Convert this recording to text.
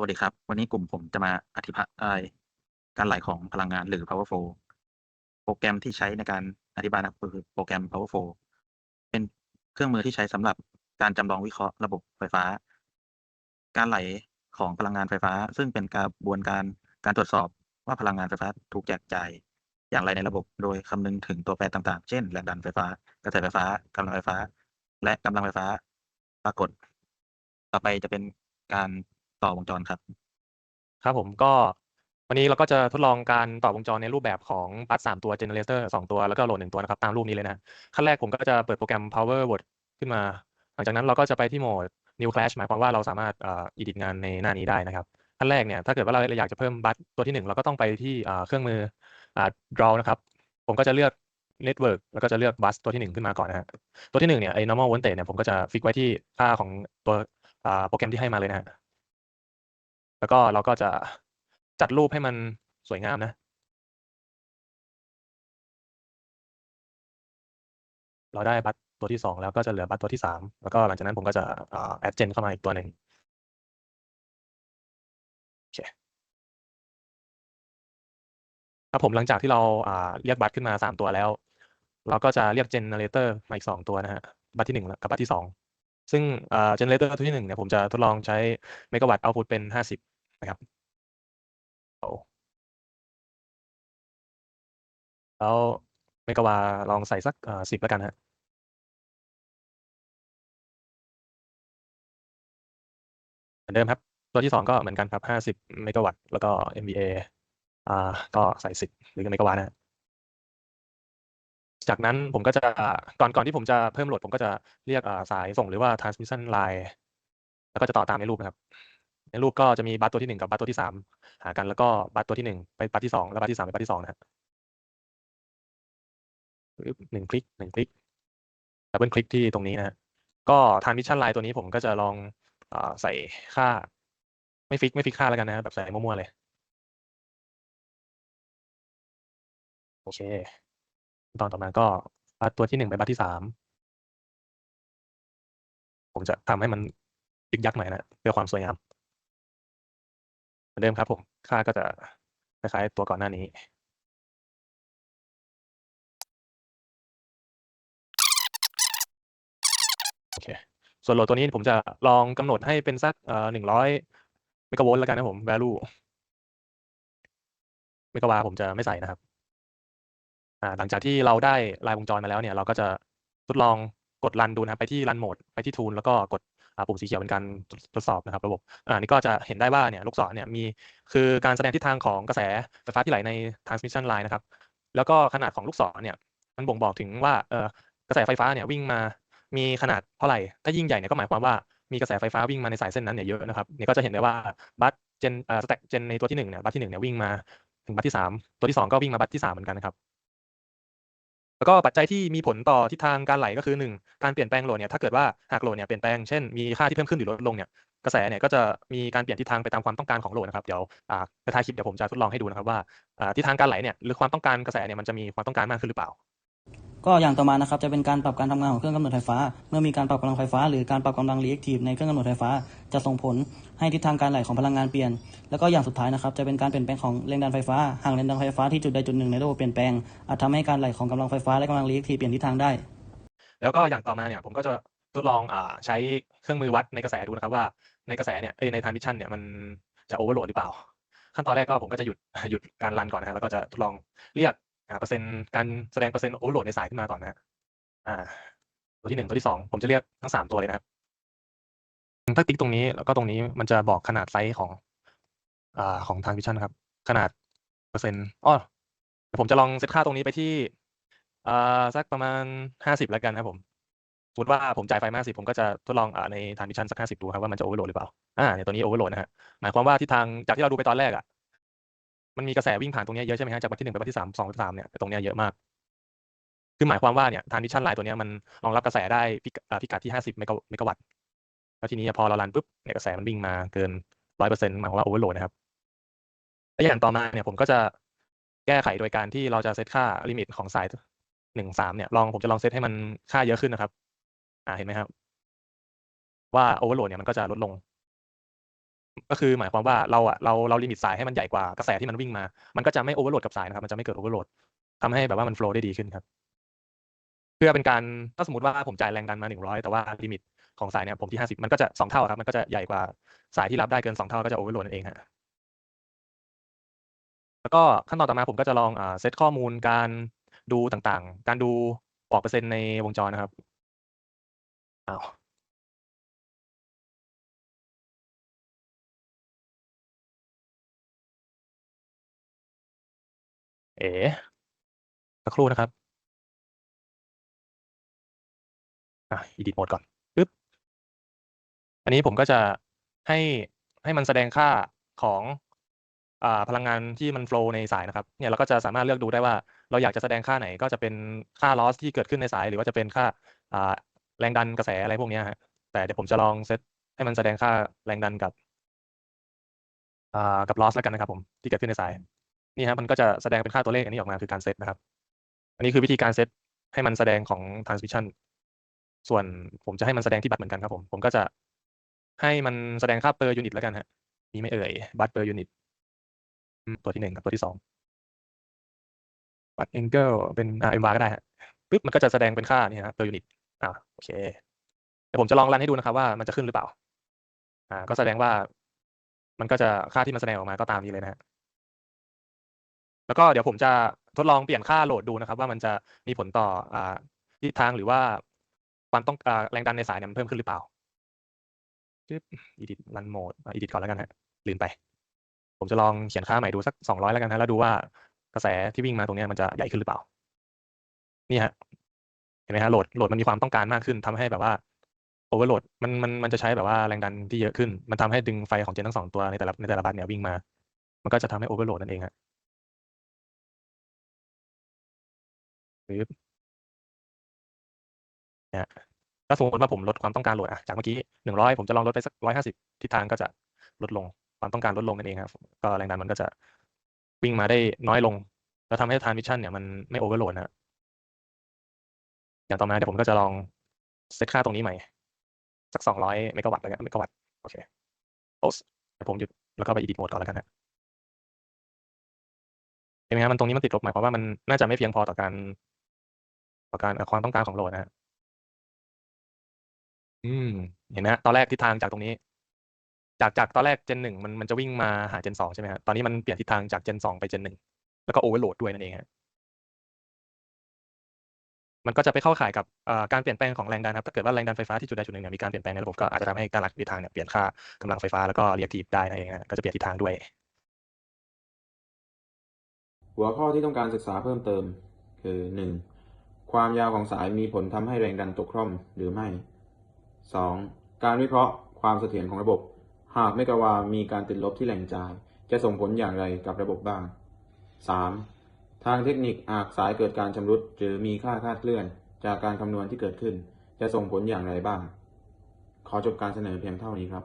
สวัสดีครับ วันนี้กลุ่มผมจะมาอธิบายการไหลของพลังงานหรือ power flow โปรแกรมที่ใช้ในการอธิบายนะครับก็คือโปรแกรม power flow เป็นเครื่องมือที่ใช้สำหรับการจำลองวิเคราะห์ระบบไฟฟ้า การไหลของพลังงานไฟฟ้า ซึ่งเป็นกระบวนการการตรวจสอบว่าพลังงานไฟฟ้าถูกแจกจ่ายอย่างไรในระบบ โดยคำนึงถึงตัวแปรต่างๆ เช่น แรงดันไฟฟ้ากระแสไฟฟ้ากำลังไฟฟ้า และกำลังไฟฟ้าปรากฏ ต่อไปจะเป็นการ ต่อวงจรครับครับผมก็วันนี้เราก็จะทดลองการต่อวงจรในรูปแบบของบัสสามตัวเจเนเรเตอร์สองตัวแล้วก็โหลดหนึ่งตัวนะครับตามรูปนี้เลยนะขั้นแรกผมก็จะเปิดโปรแกรม power word ขึ้นมา หลังจากนั้นเราก็จะไปที่โหมด new class หมายความว่าเราสามารถเอ่อ edit งานในหน้านี้ได้นะครับขั้นแรกเนี่ยถ้าเกิดว่าเราอยากจะเพิ่มบัสตัวที่หนึ่งเราก็ต้องไปที่เครื่องมืออ่า draw นะครับผมก็จะเลือก network แล้วก็จะเลือกบัสตัวที่หนึ่งขึ้นมาก่อนนะฮะตัวที่หนึ่งเนี่ยไอ้ normal voltage เนี่ยผมก็จะฟิกไว้ที่ค่าของตัวอ่าโปรแกรมที่ให้มาเลยนะฮะ แล้วก็เราก็จะจัดรูปให้มันสวยงามนะ เราได้บัตรตัวที่สองแล้วก็จะเหลือบัตรตัวที่สามแล้วก็หลังจากนั้นผมก็จะแอดเจนเข้ามาอีกตัวหนึ่งโอเคครับผมหลังจากที่เราอ่าเรียกบัตรขึ้นมาสามตัวแล้ว เราก็จะเรียกเจนเนเรเตอร์มาอีกสองตัวนะฮะบัตรที่หนึ่งกับบัตรที่สอง ซึ่งเจนเนเรเตอร์ตัวที่หนึ่งเนี่ยผมจะทดลองใช้เมกะวัตต์เอาพุตเป็นห้าสิบนะครับแล้วเมกะวาลองใส่สักสิบแล้วกันฮะเหมือนเดิมครับ ตัวที่สองก็เหมือนกันครับห้าสิบเมกะวัตต์แล้วก็ MVA อ่าก็ใส่สิบหรือเมกะวัตนะฮะ จากนั้นผมก็จะก่อนก่อนที่ผมจะเพิ่มโหลด ผมก็จะเรียกสายส่งหรือว่า transmission line แล้วก็จะต่อตามในรูปนะครับ ในรูปก็จะมีบัตตัวที่หนึ่งกับบัตตัวที่สามหากันแล้วก็บัตตัวที่หนึ่งไปบัตที่สองแล้วบัตที่สามไปบัตที่สองนะฮะหนึ่งคลิกหนึ่งคลิกดับเบิลคลิกที่ตรงนี้นะฮะก็ทานมิชชั่นไลน์ตัวนี้ผมก็จะลองอใส่ค่า ไม่ฟิกไม่ฟิกค่าแล้วกันนะแบบใส่มั่วๆเลย โอเค ตอนต่อมาก็บัตตัวที่หนึ่งไปบัตที่สามผมจะทำให้มันยึกยักหน่อยนะเพื่อความสวยงามเหมือนเดิมครับผมค่าก็จะคล้ายๆตัวก่อนหน้านี้โอเคส่วนโหลดตัวนี้ผมจะลองกำหนดให้เป็นสักหนึ่งร้อยเมกะโวลต์แล้วกันนะผม value เมกะวาผมจะไม่ใส่นะครับ หลังจากที่เราได้ลายวงจรมาแล้วเนี่ย เราก็จะทดลองกดรันดูนะครับไปที่รันโหมดไปที่ tool แล้วก็กดปุ่มสีเขียวเป็นการทดสอบนะครับระบบอ่านี่ก็จะเห็นได้ว่าเนี่ยลูกศรเนี่ยมีคือการแสดงทิศทางของกระแสไฟฟ้าที่ไหลใน transmission line นะครับ แล้วก็ขนาดของลูกศรเนี่ย มันบ่งบอกถึงว่ากระแสไฟฟ้าเนี่ยวิ่งมามีขนาดเท่าไหร่ ถ้ายิ่งใหญ่เนี่ยก็หมายความว่ามีกระแสไฟฟ้าวิ่งมาในสายเส้นนั้นเนี่ยเยอะนะครับเนี่ยก็จะเห็นได้ว่าบัตเจนเอ่อสแต็กเจนในตัวที่หนึ่งเนี่ยบัตที่หนึ่งเนี่ยวิ่งมาถึงบัตที่สามตัวที่สองก็วิ่งมาบัตที่สามเหมือนกันนะครับ แล้วก็ปัจจัยที่มีผลต่อทิศทางการไหลก็คือหนึ่งการเปลี่ยนแปลงโหลดเนี่ยถ้าเกิดว่าหากโหลดเนี่ยเปลี่ยนแปลงเช่นมีค่าที่เพิ่มขึ้นหรือลดลงเนี่ยกระแสเนี่ยก็จะมีการเปลี่ยนทิศทางไปตามความต้องการของโหลดนะครับเดี๋ยวอ่าในท้ายคลิปเดี๋ยวผมจะทดลองให้ดูนะครับว่าอ่าทิศทางการไหลเนี่ยหรือความต้องการกระแสเนี่ยมันจะมีความต้องการมากขึ้นหรือเปล่า ก็อย่างต่อมานะครับจะเป็นการปรับการทำงานของเครื่องกำเนิดไฟฟ้า เมื่อมีการปรับกำลังไฟฟ้า หรือการปรับกำลังรีแอคทีฟในเครื่องกำเนิดไฟฟ้า จะส่งผลให้ทิศทางการไหลของพลังงานเปลี่ยน แล้วก็อย่างสุดท้ายนะครับจะเป็นการเปลี่ยนแปลงของแรงดันไฟฟ้าหากแรงดันไฟฟ้าที่จุดใดจุดหนึ่งในระบบเปลี่ยนแปลงอาจทำให้การไหลของกำลังไฟฟ้าและกำลังรีแอคทีฟเปลี่ยนทิศทางได้ แล้วก็อย่างต่อมาเนี่ยผมก็จะทดลองอ่าใช้เครื่องมือวัดในกระแสดูนะครับว่าในกระแสเนี่ยในทรานมิชชั่นเนี่ยมันจะโอเวอร์โหลดหรือเปล่า ขั้นตอนแรกก็ผมก็จะหยุดหยุดการรันก่อนนะแล้วก็จะทดลองเรียก เปอร์เซ็นต์การแสดงเปอร์เซ็นต์โอเวอร์โหลดในสายขึ้นมาก่อนนะฮะอ่า ตัวที่หนึ่งตัวที่สองผมจะเรียกทั้งสามตัวเลยนะครับถ้าติ๊กตรงนี้แล้วก็ตรงนี้มันจะบอกขนาดไซส์ของอ่าของทานมิชันนครับ ขนาดเปอร์เซ็นต์อ๋อ๋ผมจะลองเซตค่าตรงนี้ไปที่อ่าสักประมาณห้าสิบแล้วกันนะครับผมสมมติว่าผมจ่ายไฟมาสิผมก็จะทดลองอ่าในทานมิชันสักห้าสิบดูครับว่ามันจะโอเวอร์โหลดหรือเปล่า อ่าเนี่ยตัวนี้โอเวอร์โหลดนะฮะ หมายความว่าทิศทางจากที่เราดูไปตอนแรกอะ มันมีกระแสวิ่งผ่านตรงนี้เยอะใช่ไหมฮะจากบัตที่หนึ่งไปบัตที่สามสองบัตที่สามเนี่ยตรงเนี้ยเยอะมาก คือหมายความว่าเนี่ยทานมิชั่นไลน์ตัวนี้มันรองรับกระแสได้พิพกัดที่ห้าสิบเมกะเมกวัตต์แล้วทีนี้พอเรารันปุ๊บเนี่ยกระแสมันวิ่งมาเกินร้อยเปอร์เซ็นต์หมายความว่าโอเวอร์โหลดนะครับและอย่างต่อมาเนี่ยผมก็จะแก้ไขโดยการที่เราจะเซตค่าลิมิตของสายหนึ่งสามเนี่ยลองผมจะลองเซตให้มันค่าเยอะขึ้นนะครับ อ่าเห็นไหมครับ ว่าโอเวอร์โหลดเนี่ยมันก็จะลดลง ก็คือหมายความว่าเราอะเราเราลิมิตสายให้มันใหญ่กว่ากระแสที่มันวิ่งมา มันก็จะไม่โอเวอร์โหลดกับสายนะครับ มันจะไม่เกิดโอเวอร์โหลดทำให้แบบว่ามันโฟล์ได้ดีขึ้นครับ เพื่อเป็นการถ้าสมมติว่าผมจ่ายแรงดันมาหนึ่งร้อยแต่ว่าลิมิตของสายเนี่ยผมที่ห้าสิบมันก็จะสองเท่าครับมันก็จะใหญ่กว่าสายที่รับได้เกินสองเท่าก็จะโอเวอร์โหลดนั่นเองฮะแล้วก็ขั้นตอนต่อมาผมก็จะลองอ่าเซตข้อมูลการดูต่างๆ การดูออกเปอร์เซ็นต์ในวงจรนะครับอ้าว เอ๋สักครู่นะครับอะ edit mode ก่อนปึ๊บอันนี้ผมก็จะให้ให้มันแสดงค่าของอ่าพลังงานที่มัน flow ในสายนะครับ เนี่ยเราก็จะสามารถเลือกดูได้ว่า เราอยากจะแสดงค่าไหนก็จะเป็นค่า loss ที่เกิดขึ้นในสาย หรือว่าจะเป็นค่าอ่าแรงดันกระแสอะไรพวกนี้ฮะแต่เดี๋ยวผมจะลองเซตให้มันแสดงค่าแรงดันกับอ่ากับ loss แล้วกันนะครับผมที่เกิดขึ้นในสาย นี่ฮะมันก็จะแสดงเป็นค่าตัวเลขอันนี้ออกมาคือการเซตนะครับ อันนี้คือวิธีการเซตให้มันแสดงของ transmission ส่วนผมจะให้มันแสดงที่บัตรเหมือนกันครับผมผมก็จะให้มันแสดงค่า per unit แล้วกันฮะมีไม่เอ่ยบัตร per unit ตัวที่หนึ่งกับตัวที่สองบัตร angle เป็นอ่า m bar ก็ได้ฮะปึ๊บมันก็จะแสดงเป็นค่านี่ฮะ per unit อ่าโอเคเดี๋ยวผมจะลองรันให้ดูนะครับว่ามันจะขึ้นหรือเปล่า อ่า ก็แสดงว่ามันก็จะค่าที่มันแสดงออกมาก็ตามนี้เลยนะฮะ แล้วก็เดี๋ยวผมจะทดลองเปลี่ยนค่าโหลดดูนะครับ ว่ามันจะมีผลต่ออ่าทิศทางหรือว่าความต้องอ่าแรงดันในสายเนี่ยมันเพิ่มขึ้นหรือเปล่าปึ๊บ edit run mode อ่า edit ก่อนแล้วกันฮะลืมไป ผมจะลองเขียนค่าใหม่ดูสักสองร้อยแล้วกันฮะแล้วดูว่ากระแสที่วิ่งมาตรงนี้มันจะใหญ่ขึ้นหรือเปล่า นี่ฮะเห็นไหมฮะโหลดโหลดมันมีความต้องการมากขึ้นทำให้แบบว่าโอเวอร์โหลดมันมันมันจะใช้แบบว่าแรงดันที่เยอะขึ้น มันทำให้ดึงไฟของเจนทั้งสองตัวในแต่ละในแต่ละบัตเนี่ยวิ่งมา มันก็จะทำให้โอเวอร์โหลดนั่นเองฮะ ปึ๊บเนี่ยถ้าสมมติว่าผมลดความต้องการโหลดอะจากเมื่อกี้หนึ่งร้อยผมจะลองลดไปสักร้อยห้าสิบทิศทางก็จะลดลงความต้องการลดลงนั่นเองครับ ก็แรงดันมันก็จะวิ่งมาได้น้อยลง แล้วทำให้ทานมิชชั่นเนี่ยมันไม่โอเวอร์โหลดนะอย่างต่อมาเดี๋ยวผมก็จะลองเซตค่าตรงนี้ใหม่ สักสองร้อยเมกะวัตต์แล้วกันเมกะวัตต์โอเคโอ้เดี๋ยวผมหยุดแล้วก็ไป edit mode ก่อนแล้วกันนะเห็นไหมครับมันตรงนี้มันติดลบหมายความว่ามันน่าจะไม่เพียงพอต่อการ ต่อการเอ่อความต้องการของโหลดนะฮะอืม เห็นไหมฮะตอนแรกทิศทางจากตรงนี้ จากจากตอนแรกเจนหนึ่งมันมันจะวิ่งมาหาเจนสองใช่ไหมฮะตอนนี้มันเปลี่ยนทิศทางจากเจนสองไปเจนหนึ่งแล้วก็โอเวอร์โหลดด้วยนั่นเองฮะมันก็จะไปเข้าข่ายกับเอ่อการเปลี่ยนแปลงของแรงดันครับถ้าเกิดว่าแรงดันไฟฟ้าที่จุดใดจุดหนึ่งเนี่ยมีการเปลี่ยนแปลงในระบบก็อาจจะทำให้การหลักทิศทางเนี่ยเปลี่ยนค่ากำลังไฟฟ้าแล้วก็เรียกทีฟได้นั่นเองฮะก็จะเปลี่ยนทิศทางด้วย หัวข้อที่ต้องการศึกษาเพิ่มเติมคือ 1. ความยาวของสายมีผลทำให้แรงดันตกคร่อมหรือไม่ 2. การวิเคราะห์ความเสถียรของระบบ หากเมกะวามีการติดลบที่แหล่งจ่าย จะส่งผลอย่างไรกับระบบบ้าง 3. ทางเทคนิคหากสายเกิดการชำรุดหรือมีค่าคลาดเคลื่อน จากการคำนวณที่เกิดขึ้น จะส่งผลอย่างไรบ้าง ขอจบการเสนอเพียงเท่านี้ครับ